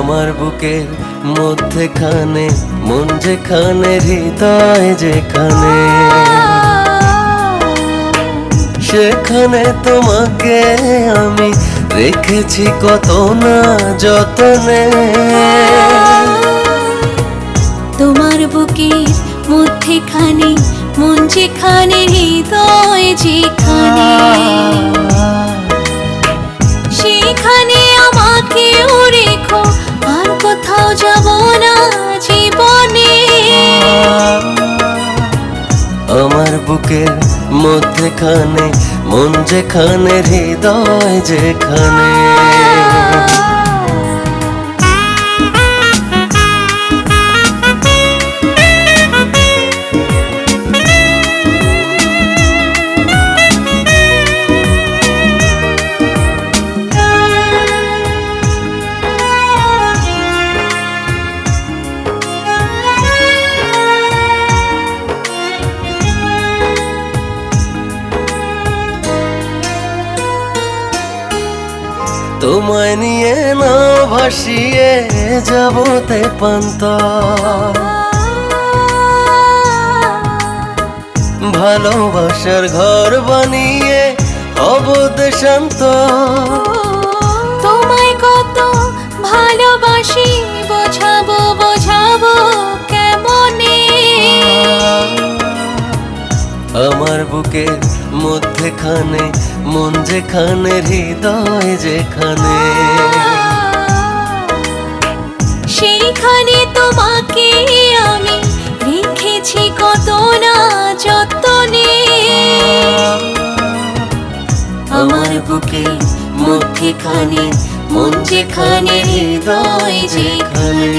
আমার বুকের মধ্যেখানে, মন যেখানে, হৃদয় যেখানে। সেখানে তোমাকে আমি রেখেছি কত না যতনে। তোমার বুকের মধ্যেখানে মন যেখানে হৃদয় যেখানে। সেখানে আমাকেও রেখো আর কোথাও যাব না জীবনে। আমার বুকের মধ্যেখানে মন যেখানে হৃদয় যেখানে। তোমায় নিয়ে না ভাসিয়ে যাবতে পান্ত ভালোবাসার ঘর বানিয়ে অবদে শান্ত আমার বুকের মধ্যেখানে মন যেখানে হৃদয় যেখানে। সেইখানে তোমাকে আমি রেখেছি কত না যতনে। আমার বুকের মধ্যেখানে মন যেখানে হৃদয় যেখানে।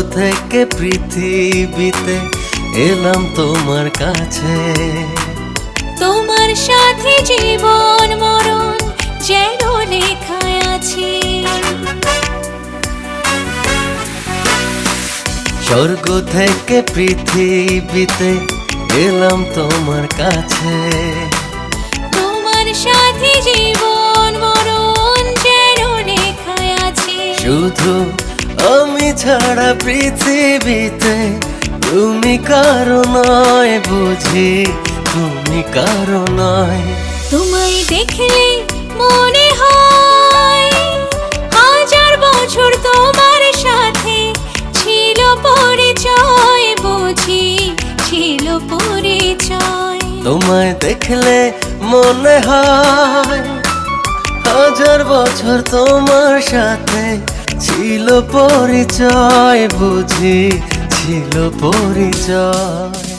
থেকে পৃথিবীতে এলাম তোমার কাছে। তোমার সাথে জীবন মরণ যেন লেখায় আছে। স্বর্গ থেকে পৃথিবীতে এলাম তোমার কাছে। তোমার সাথে জীবন মরণ যেন লেখায় আছে। শুধু ছাড়া পৃথিবীতে তুমি কারও নয় বুঝি তুমি কারও নয়। তোমায় দেখলে মনে হয় হাজার বছর তোমার সাথে ছিল পরিচয় বুঝি ছিল পরিচয়। তোমায় দেখলে মনে হয় হাজার বছর তোমার সাথে ছিল পরিচয় বুঝি ছিল পরিচয়।